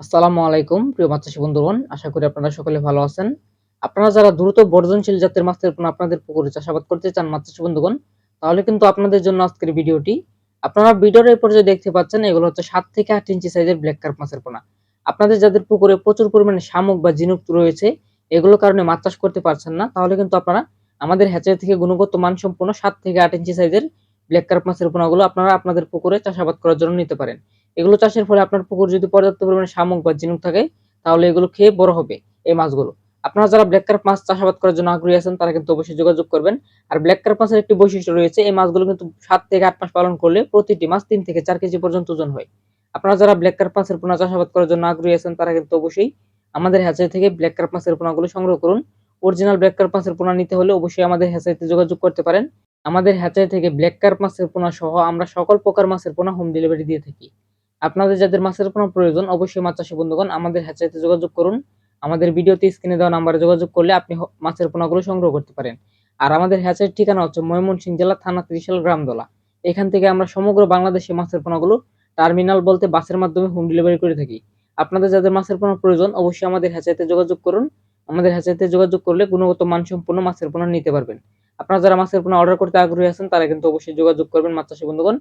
আসসালামু আলাইকুম, প্রিয় মাছ চাষী বন্ধুগণ। আশা করি আপনারা সকলে ভালো আছেন। আপনারা যারা দ্রুত বর্ধনশীল জাতের মাছের পোনা আপনাদের পুকুরে চাষাবাদ করতে চান মাছ চাষী বন্ধুগণ, তাহলে কিন্তু আপনাদের জন্য আজকের ভিডিওটি। আপনারা ভিডিওর এই পর্যায়ে দেখতে পাচ্ছেন, এগুলো হচ্ছে সাত থেকে আট ইঞ্চি সাইজের ব্ল্যাক কার্প মাছের পোনা। আপনাদের যাদের পুকুরে প্রচুর পরিমাণে শামুক বা ঝিনুক রয়েছে, এগুলোর কারণে মাছ চাষ করতে পারছেন না, তাহলে কিন্তু আপনারা আমাদের হ্যাচারি থেকে গুণগত মানসম্পন্ন সাত থেকে আট ইঞ্চি সাইজের ব্ল্যাক কার্প মাছের পোনাগুলো আপনারা আপনাদের পুকুরে চাষাবাদ করার জন্য নিতে পারেন। এগুলো চাষের ফলে আপনার পুকুর যদি পর্যাপ্ত পরিমাণে শামুক বা ঝিনুক থাকে, তাহলে এগুলো খেয়ে বড় হবে এই মাছগুলো। আপনারা যারা ব্ল্যাক কার্প মাছ চাষাবাদ করার জন্য আগ্রহী আছেন, তারা কিন্তু অবশ্যই যোগাযোগ করবেন। আর ব্ল্যাক কার্প মাছের একটি বৈশিষ্ট্য রয়েছে, এই মাছগুলো কিন্তু সাত থেকে আট মাস পালন করলে প্রতিটি মাছ তিন থেকে চার কেজি পর্যন্ত ওজন হয়। আপনারা যারা ব্ল্যাক কার্প মাছের পোনা চাষাবাদ করার জন্য আগ্রহী আছেন, তারা কিন্তু অবশ্যই আমাদের হ্যাচারি থেকে ব্ল্যাক কার্প মাছের পোনাগুলো সংগ্রহ করুন। অরিজিনাল ব্ল্যাক কার্প মাছের পোনা নিতে হলে অবশ্যই আমাদের হ্যাচারিতে যোগাযোগ করতে পারেন। আমাদের হ্যাচারি থেকে ব্ল্যাক কার্প মাছের পোনা সহ আমরা সকল প্রকার মাছের পোনা হোম ডেলিভারি দিয়ে থাকি। আপনাদের যাদের মাছের কোনো প্রয়োজন, অবশ্যই মাছ চাষী বন্ধুগণ, আমাদের হ্যাচারিতে যোগাযোগ করুন। আমাদের ভিডিওতে স্ক্রিনে দেওয়া নাম্বারে যোগাযোগ করলে আপনি মাছের পোনাগুলো সংগ্রহ করতে পারেন। আর আমাদের হ্যাচারির ঠিকানা হচ্ছে ময়মনসিংহ জেলা, থানা ত্রিশাল, গ্রামদলা। এখান থেকে আমরা সমগ্র বাংলাদেশে মাছের পোনাগুলো টার্মিনাল বলতে বাসের মাধ্যমে হোম ডেলিভারি করে থাকি। আপনাদের যাদের মাছের পোনা প্রয়োজন, অবশ্যই আমাদের হ্যাচারিতে যোগাযোগ করুন। আমাদের হ্যাচারিতে যোগাযোগ করলে গুণগত মানসম্পন্ন মাছের পোনা নিতে পারবেন। আপনারা যারা মাছের পোনা অর্ডার করতে আগ্রহী আছেন, তারা কিন্তু অবশ্যই যোগাযোগ করবেন মাছ চাষী বন্ধুগণ।